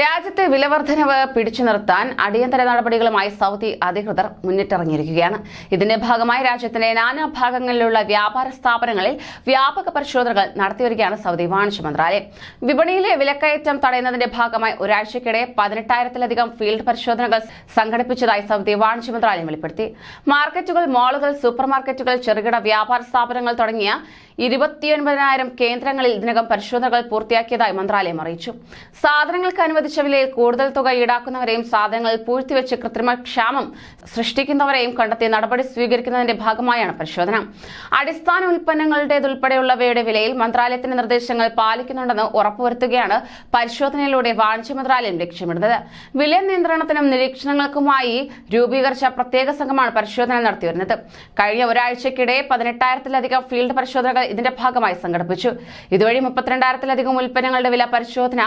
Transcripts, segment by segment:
രാജ്യത്തെ വിലവർദ്ധനവ് പിടിച്ചു നിർത്താൻ അടിയന്തര നടപടികളുമായി സൗദി അധികൃതർ മുന്നിട്ടിറങ്ങിയിരിക്കുകയാണ്. ഇതിന്റെ ഭാഗമായി രാജ്യത്തിന്റെ നാനാ ഭാഗങ്ങളിലുള്ള വ്യാപാര സ്ഥാപനങ്ങളിൽ വ്യാപക പരിശോധനകൾ നടത്തിവരികയാണ് സൗദി വാണിജ്യ മന്ത്രാലയം. വിപണിയിലെ വിലക്കയറ്റം തടയുന്നതിന്റെ ഭാഗമായി ഒരാഴ്ചക്കിടെ പതിനെട്ടായിരത്തിലധികം ഫീൽഡ് പരിശോധനകൾ സംഘടിപ്പിച്ചതായി സൗദി വാണിജ്യ മന്ത്രാലയം വെളിപ്പെടുത്തി. മാർക്കറ്റുകൾ മാളുകൾ സൂപ്പർ മാർക്കറ്റുകൾ ചെറുകിട വ്യാപാര സ്ഥാപനങ്ങൾ തുടങ്ങിയ ഇരുപത്തിയൊൻപതിനായിരം കേന്ദ്രങ്ങളിൽ ഇതിനകം പരിശോധനകൾ പൂർത്തിയാക്കിയതായി മന്ത്രാലയം അറിയിച്ചു. സാധനങ്ങൾക്ക് അനുവദിച്ച വിലയിൽ കൂടുതൽ തുക ഈടാക്കുന്നവരെയും സാധനങ്ങൾ പൂഴ്ത്തിവെച്ച് കൃത്രിമ ക്ഷാമം സൃഷ്ടിക്കുന്നവരെയും കണ്ടെത്തി നടപടി സ്വീകരിക്കുന്നതിന്റെ ഭാഗമായാണ് പരിശോധന. അടിസ്ഥാന ഉൽപ്പന്നങ്ങളുടേതുൾപ്പെടെയുള്ളവയുടെ വിലയിൽ മന്ത്രാലയത്തിന്റെ നിർദ്ദേശങ്ങൾ പാലിക്കുന്നുണ്ടെന്ന് ഉറപ്പുവരുത്തുകയാണ് പരിശോധനയിലൂടെ വാണിജ്യ മന്ത്രാലയം ലക്ഷ്യമിടുന്നത്. വില നിയന്ത്രണത്തിനും നിരീക്ഷണങ്ങൾക്കുമായി രൂപീകരിച്ച പ്രത്യേക സംഘമാണ് പരിശോധന നടത്തിവരുന്നത് കഴിഞ്ഞ ഒരാഴ്ചക്കിടെ പതിനെട്ടായിരത്തിലധികം ഫീൽഡ് പരിശോധനകൾ ഇതിന്റെ ഭാഗമായി സംഘടിപ്പിച്ചു. ഇതുവഴി മുപ്പത്തിരണ്ടായിരത്തിലധികം ഉൽപ്പന്നങ്ങളുടെ വില പരിശോധന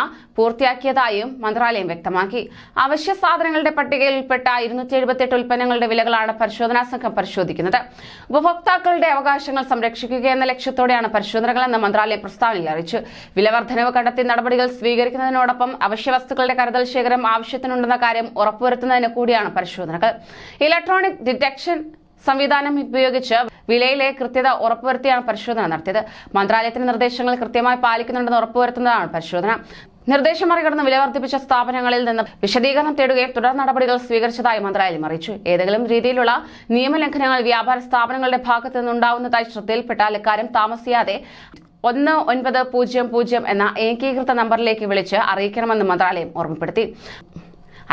പൂർത്തിയാക്കിയതായും മന്ത്രാലയം വ്യക്തമാക്കി. അവശ്യ സാധനങ്ങളുടെ പട്ടികയിൽ ഉൾപ്പെട്ട ഇരുന്നൂറ്റി എഴുപത്തിയെട്ട് ഉൽപ്പന്നങ്ങളുടെ വിലകളാണ് പരിശോധനാ സംഘം പരിശോധിക്കുന്നത്. ഉപഭോക്താക്കളുടെ അവകാശങ്ങൾ സംരക്ഷിക്കുക എന്ന ലക്ഷ്യത്തോടെയാണ് പരിശോധനകളെന്ന് മന്ത്രാലയം പ്രസ്താവനയിൽ അറിയിച്ചു. വിലവർദ്ധനവ് കണ്ടെത്തി നടപടികൾ സ്വീകരിക്കുന്നതിനോടൊപ്പം അവശ്യ വസ്തുക്കളുടെ കരുതൽ ശേഖരം ആവശ്യത്തിനുണ്ടെന്ന കാര്യം ഉറപ്പുവരുത്തുന്നതിന് കൂടിയാണ് പരിശോധനകൾ. ഇലക്ട്രോണിക് ഡിറ്റക്ഷൻ സംവിധാനം ഉപയോഗിച്ച് വിലയിലെ കൃത്യത ഉറപ്പുവരുത്തിയാണ് പരിശോധന നടത്തിയത്. മന്ത്രാലയത്തിന്റെ നിർദ്ദേശങ്ങൾ കൃത്യമായി പാലിക്കുന്നുണ്ടെന്ന് ഉറപ്പുവരുത്തുന്നതാണ് പരിശോധന. നിർദ്ദേശം മറികടന്ന് വില വർദ്ധിപ്പിച്ച സ്ഥാപനങ്ങളിൽ നിന്ന് വിശദീകരണം തേടുകയും തുടർ നടപടികൾ സ്വീകരിച്ചതായി മന്ത്രാലയം അറിയിച്ചു. ഏതെങ്കിലും രീതിയിലുള്ള നിയമലംഘനങ്ങൾ വ്യാപാര സ്ഥാപനങ്ങളുടെ ഭാഗത്തു നിന്നുണ്ടാവുന്നതായി ശ്രദ്ധയിൽപ്പെട്ടാൽ ഇക്കാര്യം താമസിയാതെ ഒന്ന് ഒൻപത് പൂജ്യം പൂജ്യം എന്ന ഏകീകൃത നമ്പറിലേക്ക് വിളിച്ച് അറിയിക്കണമെന്ന് മന്ത്രാലയം ഓർമ്മപ്പെടുത്തി.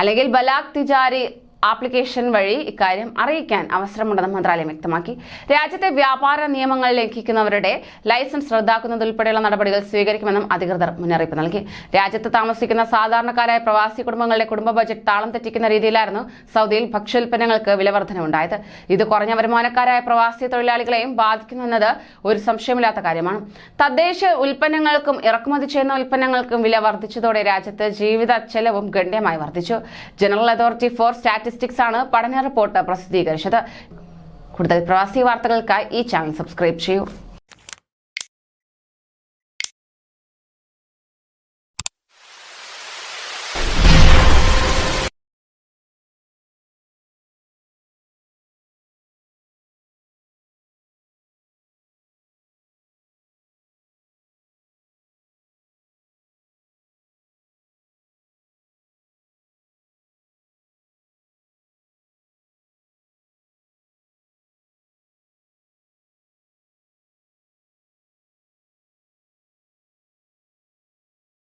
അല്ലെങ്കിൽ ബലാക് തിജാരി ആപ്ലിക്കേഷൻ വഴി ഇക്കാര്യം അറിയിക്കാൻ അവസരമുണ്ടെന്ന് മന്ത്രാലയം വ്യക്തമാക്കി. രാജ്യത്തെ വ്യാപാര നിയമങ്ങൾ ലംഘിക്കുന്നവരുടെ ലൈസൻസ് റദ്ദാക്കുന്നതുൾപ്പെടെയുള്ള നടപടികൾ സ്വീകരിക്കുമെന്നും അധികൃതർ മുന്നറിയിപ്പ് നൽകി. രാജ്യത്ത് താമസിക്കുന്ന സാധാരണക്കാരായ പ്രവാസി കുടുംബങ്ങളുടെ കുടുംബ ബജറ്റ് താളം തെറ്റിക്കുന്ന രീതിയിലായിരുന്നു സൗദിയിൽ ഭക്ഷ്യോൽപ്പന്നങ്ങൾക്ക് വിലവർധനവുണ്ടായത് ഇത് കുറഞ്ഞ വരുമാനക്കാരായ പ്രവാസി തൊഴിലാളികളെയും ബാധിക്കുമെന്നത് ഒരു സംശയമില്ലാത്ത കാര്യമാണ്. തദ്ദേശ ഉൽപ്പന്നങ്ങൾക്കും ഇറക്കുമതി ചെയ്യുന്ന ഉൽപ്പന്നങ്ങൾക്കും വില വർദ്ധിച്ചതോടെ രാജ്യത്ത് ജീവിത ചെലവും ഗണ്യമായി വർദ്ധിച്ചു. ജനറൽ അതോറിറ്റി ഫോർ സ്റ്റാറ്റിസ്റ്റിക്സ് ആണ് പഠന റിപ്പോർട്ട് പ്രസിദ്ധീകരിച്ചത്. കൂടുതൽ പ്രവാസി വാർത്തകൾക്കായി ഈ ചാനൽ സബ്സ്ക്രൈബ് ചെയ്യൂ.